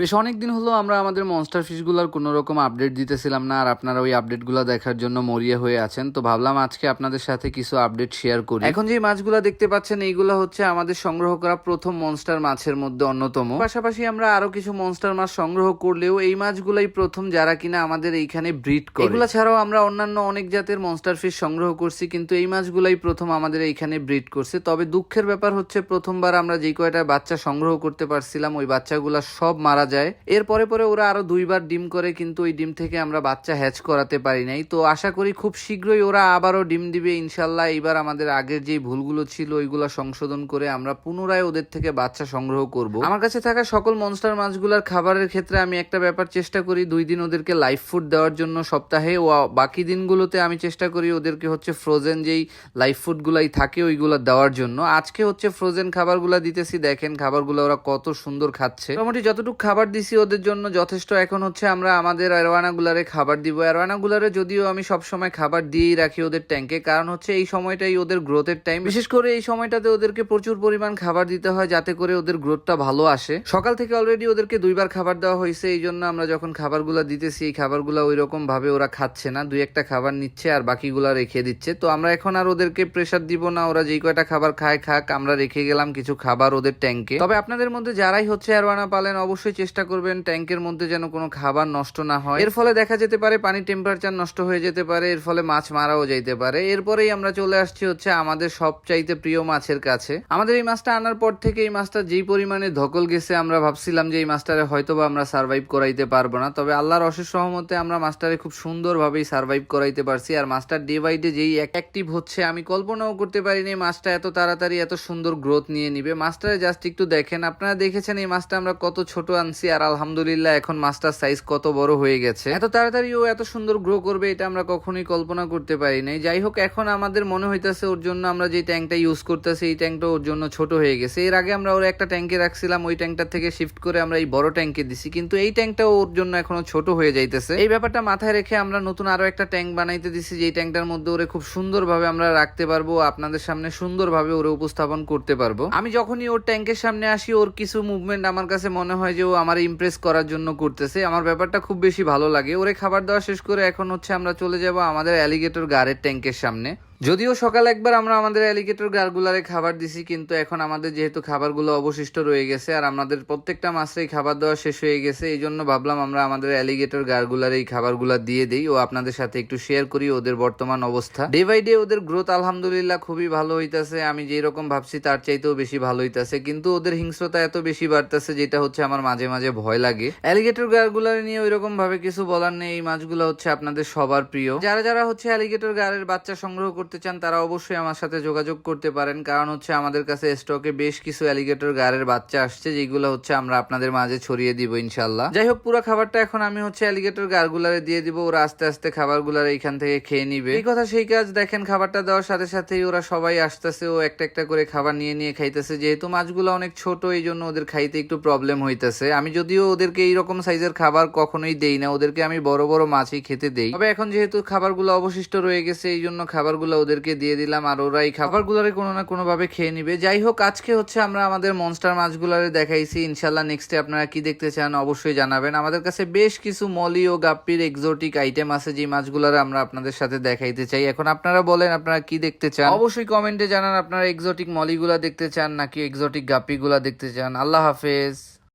বেশ অনেকদিন হলো আমরা আমাদের মনস্টার ফিশগুলোর কোনো রকম আপডেট দিতেছিলাম না, আর আপনারা ওই আপডেটগুলো দেখার জন্য মরিয়া হয়ে আছেন। তো ভাবলাম আজকে আপনাদের সাথে কিছু আপডেট শেয়ার করি। এখন যে মাছগুলো দেখতে পাচ্ছেন, এইগুলো হচ্ছে আমাদের সংগ্রহ করা প্রথম মনস্টার মাছের মধ্যে অন্যতম। পাশাপাশি আমরা আরও কিছু মনস্টার মাছ সংগ্রহ করলেও এই মাছগুলাই প্রথম যারা কিনা আমাদের এইখানে ব্রিড করে। এগুলো ছাড়াও আমরা অন্যান্য অনেক জাতের মনস্টার ফিশ সংগ্রহ করছি, কিন্তু এই মাছগুলাই প্রথম আমাদের এইখানে ব্রিড করছে। তবে দুঃখের ব্যাপার হচ্ছে প্রথমবার আমরা যে কয়টা বাচ্চা সংগ্রহ করতে পারছিলাম, ওই বাচ্চাগুলো সব মারা যায়। এর পরে পরে ওরা আরও দুইবার ডিম করে, কিন্তু ওই ডিম থেকে আমরা বাচ্চা হ্যাচ করাতে পারি নাই। তো আশা করি খুব শীঘ্রই ওরা আবারও ডিম দিবে, ইনশাল্লাহ। এইবার আমাদের আগের যে ভুলগুলো ছিল, ওইগুলো সংশোধন করে আমরা পুনরায় ওদের থেকে বাচ্চা সংগ্রহ করব। আমার কাছে থাকা সকল মনস্টার মাছগুলোর খাবারের ক্ষেত্রে আমি একটা ব্যাপার চেষ্টা করি, দুই দিন ওদেরকে লাইফ ফুড দেওয়ার জন্য সপ্তাহে। ও বাকি দিনগুলোতে আমি চেষ্টা করি ওদেরকে হচ্ছে ফ্রোজেন যেই লাইফ ফুডগুলাই থাকে, ওইগুলো দেওয়ার জন্য। আজকে হচ্ছে ফ্রোজেন খাবারগুলো দিতেছি। দেখেন খাবারগুলো ওরা কত সুন্দর খাচ্ছে। মোটামুটি যতটুকু খাবার দিছি ওদের জন্য। যথেষ্ট এখন হচ্ছে আমরা আমাদের অ্যারোয়ানা গুলারে খাবার দিব। অ্যারোয়ানা গুলারে যদিও আমি সবসময় খাবার দিয়েই রাখি ওদের ট্যাঙ্কে কারণ হচ্ছে এই সময়টাই ওদের গ্রোথের টাইম বিশেষ করে এই সময়টাতে ওদেরকে প্রচুর পরিমাণ খাবার দিতে হয় যাতে করে ওদের গ্রোথটা ভালো আসে। সকাল থেকে অলরেডি ওদেরকে দুইবার খাবার দেওয়া হয়েছে। এই জন্য আমরা যখন খাবারগুলো দিতেছি, এই খাবারগুলো ওই রকম ভাবে ওরা খাচ্ছে না। দুই একটা খাবার নিচ্ছে আর বাকিগুলা রেখে দিচ্ছে। তো আমরা এখন আর ওদেরকে প্রেশার দিব না। ওরা যেই কয়টা খাবার খায় খাক, আমরা রেখে গেলাম কিছু খাবার ওদের ট্যাঙ্কে তবে আপনাদের মধ্যে যারাই হচ্ছে অ্যারোয়ানা পালেন, অবশ্যই চেষ্টা করবেন ট্যাঙ্কের মধ্যে যেন কোনো খাবার নষ্ট না হয়। এর ফলে দেখা যেতে পারে পানির টেম্পারেচার নষ্ট হয়ে যেতে পারে, এর ফলে মাছ মারাও যাইতে পারে। এরপরেই আমরা চলে আসছি হচ্ছে আমাদের সবচাইতে প্রিয় মাছের কাছে। আমাদের এই মাছটা আনার পর থেকে এই মাছটা যেই পরিমাণে ধকল গেছে, আমরা ভাবছিলাম যে এই মাছটারে হয়তো বা আমরা সার্ভাইভ করাইতে পারব না। তবে আল্লাহর অশেষ সহমতে আমরা মাছটারে খুব সুন্দরভাবেই সার্ভাইভ করাইতে পারছি। আর মাছটার ডে বাই ডে যেই অ্যাক্টিভ হচ্ছে, আমি কল্পনাও করতে পারিনি মাছটা এত তাড়াতাড়ি এত সুন্দর গ্রোথ নিয়ে নিবে। মাছটারে জাস্ট একটু দেখেন, আপনারা দেখেছেন এই মাছটা আমরা কত ছোট আনছি? আর আলহামদুলিল্লাহ এখন মাছটার সাইজ কত বড় হয়ে গেছে। এত তাড়াতাড়ি ও এত সুন্দর গ্রো করবে, এটা আমরা কখনোই কল্পনা করতে পারি নাই। যাই হোক, এখন আমাদের মনে হইতেছে ওর জন্য আমরা যে ট্যাঙ্কটা ইউজ করতেছি, এই ট্যাঙ্কটা ওর জন্য ছোট হয়ে গেছে। এর আগে আমরা ওর একটা ট্যাঙ্কে রাখছিলাম, ওই ট্যাঙ্কটা থেকে শিফট করে আমরা এই বড় ট্যাঙ্কে দিছি। কিন্তু এই ট্যাঙ্কটা ওর জন্য এখনও ছোট হয়ে যাইতেছে। এই ব্যাপারটা মাথায় রেখে আমরা নতুন আরও একটা ট্যাঙ্ক বানাইতে দিছি, যেই ট্যাঙ্কটার মধ্যে ওরে খুব সুন্দরভাবে আমরা রাখতে পারব, আপনাদের সামনে সুন্দরভাবে ওরে উপস্থাপন করতে পারব। আমি যখনই ওর ট্যাঙ্কের সামনে আসি, ওর কিছু মুভমেন্ট আমার কাছে মনে হয় যে ও আমার ইমপ্রেস করার জন্য করতেছে। আমার ব্যাপারটা খুব বেশি ভালো লাগে। ওরে খাবার দেওয়া শেষ করে এখন হচ্ছে আমরা চলে যাব আমাদের অ্যালিগেটর গাড়ের ট্যাঙ্কের সামনে। যদিও সকাল একবার আমরা আমাদের অ্যালিগেটর গারগুলারে খাবার দিছি, কিন্তু এখন আমাদের যেহেতু খাবারগুলো অবশিষ্ট রয়ে গেছে আর আমাদের প্রত্যেকটা মাসেই খাবার দেওয়া শেষ হয়ে গেছে, এই জন্য ভাবলাম আমরা আমাদের অ্যালিগেটর গারগুলার এই খাবারগুলা দিয়ে দিই। ও আপনাদের সাথে একটু শেয়ার করি ওদের বর্তমান অবস্থা। ডে বাই ডে ওদের গ্রোথ আলহামদুলিল্লাহ খুবই ভালো হইতাছে। আমি যেই রকম ভাবছি তার চাইতেও বেশি ভালো হইতাছে। কিন্তু ওদের হিংস্রতা এত বেশি বাড়তেছে যেটা হচ্ছে আমার মাঝে মাঝে ভয় লাগে। অ্যালিগেটর গারগুলার নিয়ে ওই রকম ভাবে কিছু বলার নেই। এই মাছগুলো হচ্ছে আপনাদের সবার প্রিয়। যারা যারা হচ্ছে অ্যালিগেটর গারের বাচ্চা সংগ্রহ করতে চান, তারা অবশ্যই আমার সাথে যোগাযোগ করতে পারেন। কারণ হচ্ছে আমাদের কাছে স্টকে বেশ কিছু অ্যালিগেটর গারের বাচ্চা আসছে, যেগুলো হচ্ছে আমরা আপনাদের মাঝে ছড়িয়ে দিব ইনশাল্লাহ যাই হোক, পুরো খাবারটা এখন আমি হচ্ছে অ্যালিগেটর গারগুলারে দিয়ে দিব, ওরা আস্তে আস্তে খাবারগুলারে এইখান থেকে খেয়ে নিবে। এই কথা সেই কাজ, দেখেন খাবারটা দেওয়ার সাথে সাথেই ওরা সবাই আসতেছে, ও একটা একটা করে খাবার নিয়ে নিয়ে খাইতেছে। যেহেতু মাছগুলো অনেক ছোট, এই জন্য ওদের খাইতে একটু প্রবলেম হইতেছে। আমি যদিও ওদেরকে এইরকম সাইজের খাবার কখনোই দেই না, ওদেরকে আমি বড় বড় মাছই খেতে দেই। তবে এখন যেহেতু খাবারগুলো অবশিষ্ট রয়ে গেছে, এই জন্য খাবারগুলো ওদেরকে দিয়ে দিলাম আর ওরা এই খাবারগুলোরে কোনো না কোনো ভাবে খেয়ে নিবে। যাই হোক, আজকে হচ্ছে আমরা আমাদের মনস্টার মাছগুলারে দেখাইছি। ইনশাল্লাহ নেক্সটে আপনারা কি দেখতে চান অবশ্যই জানাবেন। আমাদের কাছে বেশ কিছু মলি ও গাপ্পির এক্সোটিক আইটেম আছে যে মাছগুলারে আমরা আপনাদের সাথে দেখাইতে চাই। এখন আপনারা বলেন, আপনারা কি দেখতে চান? অবশ্যই কমেন্টে জানান, আপনারা এক্সোটিক মলিগুলা দেখতে চান নাকি এক্সোটিক গাপ্পিগুলা দেখতে চান। আল্লাহ হাফেজ।